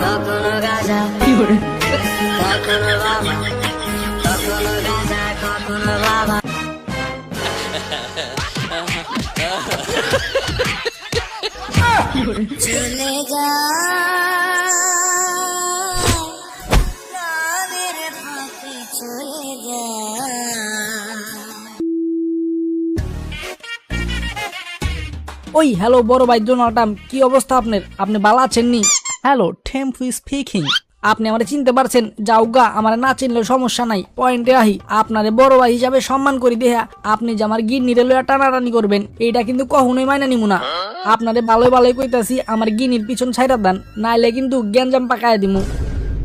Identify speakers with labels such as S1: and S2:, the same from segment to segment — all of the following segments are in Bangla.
S1: কখনো গাজা কখনো বাবা কখনো গাজা কখনো বাবা চলে যা।
S2: ওই হ্যালো বড় ভাই ডোনাল্ড কি অবস্থা আপনার? আপনি ভালো আছেন নি হ্যালো টেম্প স্পিকিং আপনি আমার চিনতে পারছেন? যাও গা আমার না চিনলে সমস্যা নাই। পয়েন্টে আহি। আপনারে বড় ভাই হিসাবে সম্মান করি দেহা। আপনি যে আমার গিন্নি লয়া টানাটানি করবেন এটা কিন্তু কখনোই মাইনা নিমু না। আপনারে ভালোই ভালোই কইতাছি আমার গিনির পিছন ছাইরা দেন নাইলে কিন্তু গ্যাঞ্জাম পাকায় দিমু।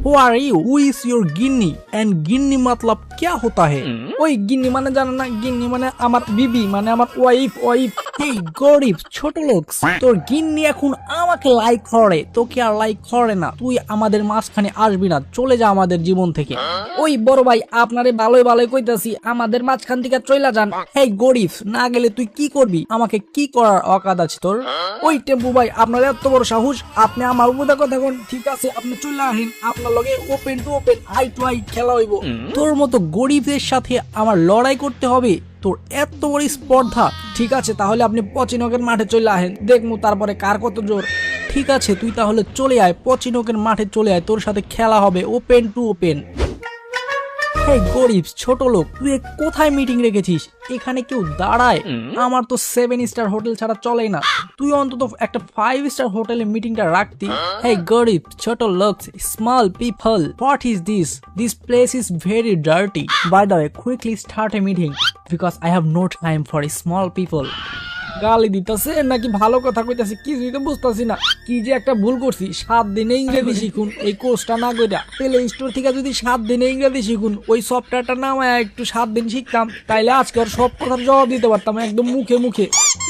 S3: Who are you who is your গিন্নি? এন্ড গিন্নি মতলব কে হতা হে?
S2: ওই গিন্নি মানে জানা না গিন্নি মানে আমার বিবি মানে আমার ওয়াইফ ওয়াইফ
S3: এই গরিব ছোট লোক তোর গিন্নি এখন আমাকে লাইক করে তোকে আর লাইক করে না। তুই আমাদের মাঝখানে আসবি না চলে যা আমাদের জীবন থেকে।
S2: ওই বড় ভাই আপনারে ভালোই ভালোই কইতাছি আমাদের মাঝখান থেকে চইলা যান।
S3: এই গরিব না গেলে তুই কি করবি? আমাকে কি করার অকাদ আছে তোর?
S2: ওই টেম্পু ভাই আপনার এত বড় সাহস আপনি আমার উপরে কথা কোন ঠিক আছে আপনি চলে আসেন আপনার লগে open to open eye to eye খেলা হইব।
S3: তোর মতো গরিবদের সাথে আমার লড়াই করতে হবে। তোর এত বড় স্পর্ধা।
S2: ঠিক আছে, তাহলে আপনি পচিনকের মাঠে চলে আসেন। দেখমু তারপরে কার কত জোর।
S3: ঠিক আছে, তুই তাহলে চলে আয় পচিনকের মাঠে চলে আয়, তোর সাথে খেলা হবে, ওপেন টু ওপেন। এই গরিব ছোট লোক? তুই কোথায় মিটিং রেখেছিস? এখানে কেউ দাঁড়ায়? আমার তো সেভেন স্টার হোটেল ছাড়া চলেই না। তুই অন্তত একটা ফাইভ স্টার হোটেলে মিটিংটা রাখতি। এই গরিব ছোট লোক small people what is this this place is very dirty by the way quickly start a meeting because I have no time for small people
S2: গালি দিতেছে নাকি ভালো কথা কইতাছে কিছুই তো বুঝতাছি না। কি যে একটা ভুল করছি, সাত দিনে ইংরেজি শিখুন, এই কোর্সটা না কইরা প্লে স্টোর থেকে যদি সাত দিনে ইংরেজি শিখুন, ওই সফটওয়্যারটা নামায় একটু সাত দিন শিখতাম, তাইলে আজকে আর সব কথার জবাব দিতে পারতাম একদম মুখে মুখে।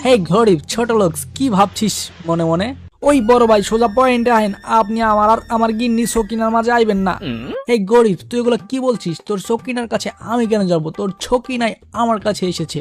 S3: হে গরিব ছোট লোক, কি ভাবছিস মনে মনে?
S2: ওই বড় ভাই সোজা পয়েন্টে আহেন। আপনি আমার আর আমার গিন্নি সকিনার মাঝে আইবেন না।
S3: এই গরিব তুই এগুলো কি বলছিস? তোর সকিনার কাছে আমি কেন যাব? তোর ছকিনাই আমার কাছে এসেছে।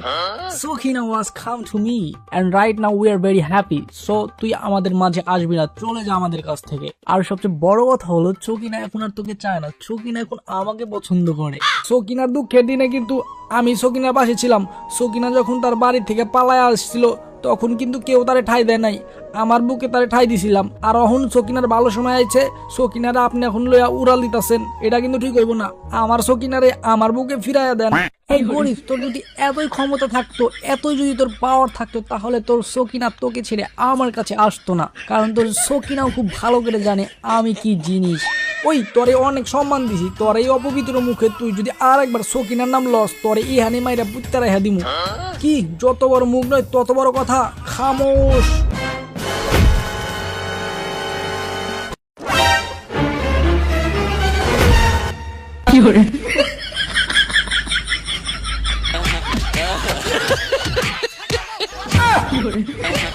S3: Sakina was come to me and right now we are very happy so তুই আমাদের মাঝে আসবি না চলে যা আমাদের কাছ থেকে। আর সবচেয়ে বড় কথা হলো চকিনা এখন আর তোকে চায় না। চকিনা এখন আমাকে পছন্দ করে।
S2: সকিনার দুঃখের দিনে কিন্তু আমি সকিনার পাশে ছিলাম। সকিনা যখন তার বাড়ি থেকে পালায় আসছিল তখন কিন্তু কেউ তারে ঠাই দেয় নাই। আমার বুকে তারে ঠাই দিছিলাম। আর এখন সকিনার ভালো সময় আইছে, সকিনারে আপনি এখন লইয়া উড়াল দিতাছেন। এটা কিন্তু ঠিক হইব না। আমার সকিনারে আমার বুকে ফিরাইয়া দেন।
S3: এই গরিব তোর যদি এতই ক্ষমতা থাকতো, এতই যদি তোর পাওয়ার থাকতো, তাহলে তোর সকিনা তোকে ছেড়ে আমার কাছে আসতো না। কারণ তোর সকিনাও খুব ভালো করে জানে আমি কি জিনিস।
S2: ওই তোরে অনেক সম্মান দিছি। তোর এই অপবিত্র মুখে তুই যদি আর একবার সকিনার নাম লস তোরে ইহানি মাইরা পুত্তা রেখা দিমু। কি যত বড় মুখ নয় তত বড় কথা? খামোশ।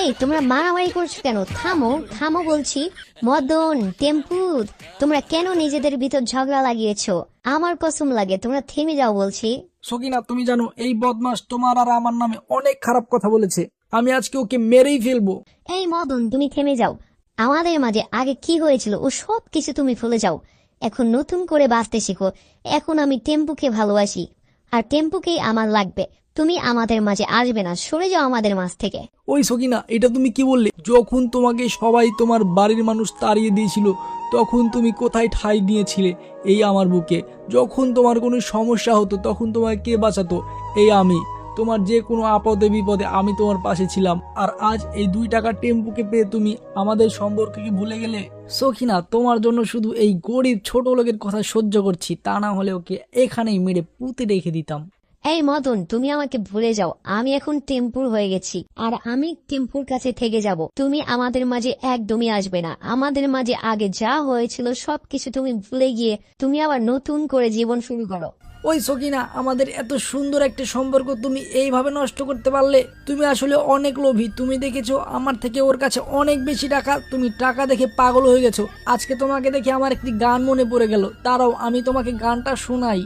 S4: এই তোমরা মারামারি করছ কেন? থামো থামো বলছি। মদন টেম্পু তোমরা কেন নিজেদের ভিতর ঝগড়া লাগিয়েছো? আমার কসম লাগে তোমরা থেমে যাও বলছি।
S2: সকিনা তুমি জানো এই বদমাস তোমার আর আমার নামে অনেক খারাপ কথা বলেছে। আমি আজকে ওকে মেরেই ফেলব।
S4: এই মদন তুমি থেমে যাও। আমাদের মাঝে আগে কি হয়েছিল ও সব কিছু তুমি ভুলে যাও। এখন নতুন করে বাঁচতে শেখো। এখন আমি টেম্পুকে ভালোবাসি। আর টেম্পুকেই আমার লাগবে। তুমি আমাদের মাঝে আসবে না, সরে যাও আমাদের মাঝ থেকে।
S2: ওই সকিনা, এটা তুমি কি বললে? যখন তোমাকে সবাই তোমার বাড়ির মানুষ তাড়িয়ে দিয়েছিল, তখন তুমি কোথায় ঠাই দিয়েছিলে? এই আমার বুকে। যখন তোমার কোনো সমস্যা হতো, তখন তোমায় কে বাঁচাতো? এই আমি। তোমার যে কোনো আপদে বিপদে আমি তোমার পাশে ছিলাম। আর আজ এই দুই টাকা টেম্পুকে পেয়ে তুমি আমাদের সম্পর্ককে ভুলে গেলে?
S3: সখিনা, তোমার জন্য শুধু এই গরিব ছোট লোকের কথা সহ্য করছি, তা না হলে ওকে এখানেই মেরে পুঁতে রেখে দিতাম।
S4: এই মদন, তুমি আমাকে ভুলে যাও। আমি এখন টেম্পুর হয়ে গেছি, আর আমি টেম্পুর কাছে থেকে যাব। তুমি আমাদের মাঝে একদমই আসবে না। আমাদের মাঝে আগে যা হয়েছিল সবকিছু তুমি ভুলে গিয়ে তুমি আবার নতুন করে জীবন শুরু করো।
S2: ওই সকিনা আমাদের এত সুন্দর একটা সম্পর্ক তুমি এইভাবে নষ্ট করতে পারলে তুমি আসলে অনেক লোভী। তুমি দেখেছ আমার থেকে ওর কাছে অনেক বেশি টাকা তুমি টাকা দেখে পাগল হয়ে গেছো। আজকে তোমাকে দেখে আমার একটি গান মনে পড়ে গেল। তারাও আমি তোমাকে গানটা শোনাই।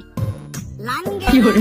S1: কি করে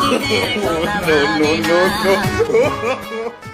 S1: no, no, no, no.